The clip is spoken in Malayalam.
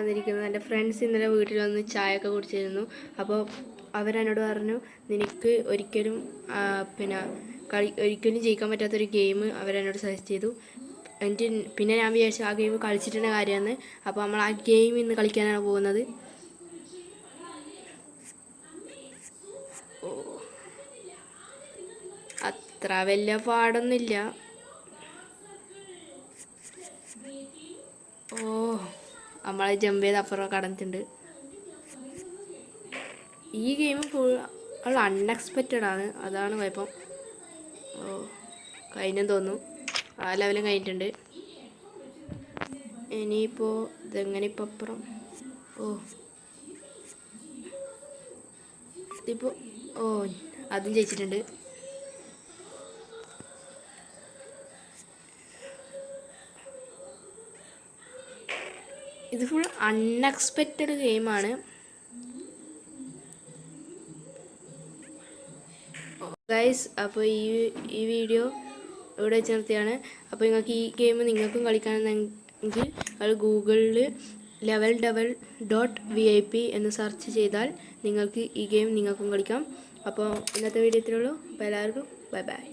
വന്നിരിക്കുന്നത്. എന്റെ ഫ്രണ്ട്സ് ഇന്നലെ വീട്ടിൽ വന്ന് ചായ ഒക്കെ കുടിച്ചിരുന്നു. അപ്പോൾ അവരെന്നോട് പറഞ്ഞു നിനക്ക് ഒരിക്കലും പിന്നെ കളി ഒരിക്കലും ജയിക്കാൻ പറ്റാത്തൊരു ഗെയിം അവരെന്നോട് സജസ്റ്റ് ചെയ്തു. എനിക്ക് പിന്നെ ഞാൻ വിചാരിച്ചു ആ ഗെയിം കളിച്ചിട്ടുള്ള കാര്യമാണ് അപ്പോൾ നമ്മൾ ആ ഗെയിം ഇന്ന് കളിക്കാനാണ് പോകുന്നത്. അത്ര വലിയ പാടൊന്നുമില്ല. ഓ. നമ്മളെ ജമ്പ് ചെയ്ത് അപ്പുറം കടന്നിട്ടുണ്ട്. ഈ ഗെയിം ഫുൾ അൺഎക്സ്പെക്റ്റഡ് ആണ്. അതാണ് കുഴപ്പം. ഓ കഴിഞ്ഞെന്ന് തോന്നുന്നു. ആ ലെവലും കഴിഞ്ഞിട്ടുണ്ട്. ഇനിയിപ്പോൾ ഇതെങ്ങനെ ഇപ്പം അപ്പുറം? ഓ. ഇതിപ്പോൾ ഓ അതും ജയിച്ചിട്ടുണ്ട്. ഇത് ഫുൾ അൺഎക്സ്പെക്റ്റഡ് ഗെയിമാണ് ഗൈസ് അപ്പോൾ ഈ ഈ വീഡിയോ ഇവിടെ വെച്ച് നിർത്തിയാണ്. അപ്പോൾ നിങ്ങൾക്ക് ഈ ഗെയിം നിങ്ങൾക്കും കളിക്കണമെന്നെങ്കിൽ അത് ഗൂഗിളിൽ level double dot V I P എന്ന് സെർച്ച് ചെയ്താൽ നിങ്ങൾക്ക് ഈ ഗെയിം നിങ്ങൾക്കും കളിക്കാം. അപ്പോൾ ഇന്നത്തെ വീഡിയോ ഇത്രയുള്ളൂ അപ്പോൾ എല്ലാവർക്കും ബൈ ബൈ